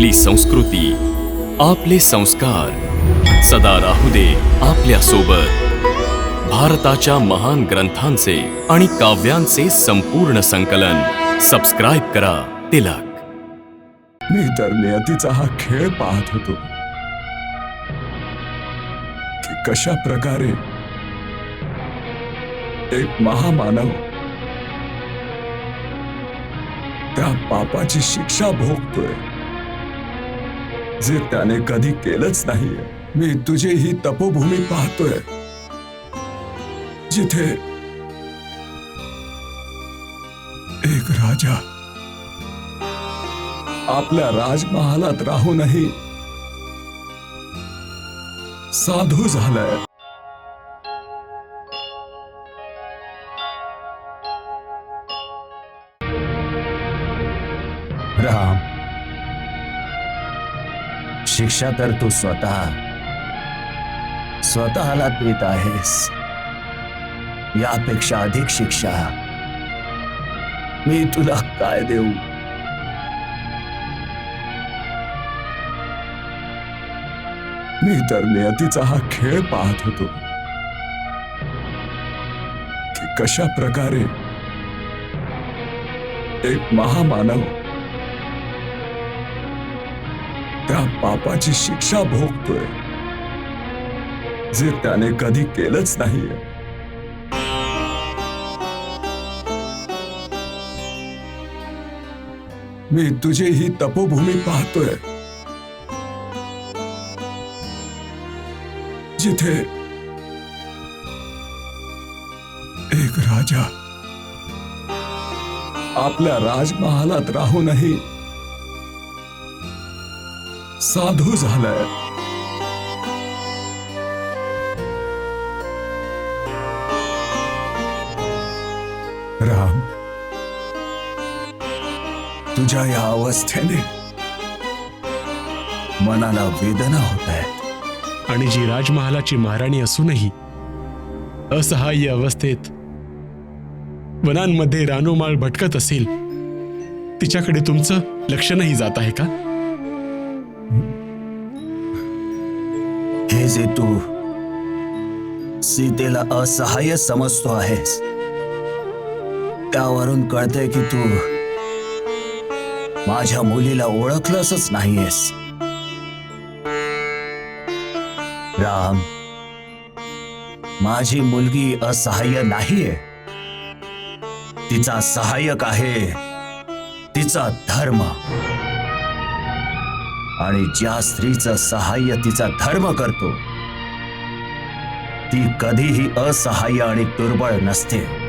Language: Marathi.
आपली संस्कृती आपले संस्कार. सदा राहू दे आपल्यासोबत भारताच्या महान ग्रंथांचे आणि काव्यांचे संपूर्ण संकलन. सबस्क्राईब करा तिलक. मी तर नियतीचा हा खेळ पाहत होतो. की कशा प्रकारे एक महामानव त्या पापाची शिक्षा भोगतोय. जे त्याने कधी केलंच नाहीये. मी तुझी ही तपोभूमी पाहतोय. जिथे एक राजा आपल्या राजमहालात राहूनही साधू झालाय. राम. शिक्षा तर तू स्वतः. स्वतःला देत आहेस. यापेक्षा अधिक शिक्षा. मी तुला काय देऊ? मी तर नियतीचा हा खेळ पाहत होतो. की कशा प्रकारे एक महामानव त्या पापाची शिक्षा भोगतोय. जे त्याने कधी केलंच नाहीये. मी तुझी ही तपोभूमी पाहतोय. जिथे एक राजा आपल्या राजमहालात राहूनही साधू झालाय. राम तुझ्या या अवस्थेने मनाला वेदना होत आहेत आणि जी राजमहालाची महाराणी असूनही असहाय्य अवस्थेत वनांमध्ये रानोमाळ भटकत असेल तिच्याकडे तुमचं लक्ष नाही जात आहे का? हे जे तू. सीतेला असहाय्य समजतो आहेस. त्यावरून कळतंय की तू माझ्या मुलीला ओळखलंसच नाहीयेस. राम माझी मुलगी असहाय्य नाहीये. तिचा सहाय्यक आहे तिचा धर्म. आणि ज्या स्त्रीचं सहाय्य तिचा धर्म करतो ती कधीही असहाय्य आणि दुर्बळ नसते.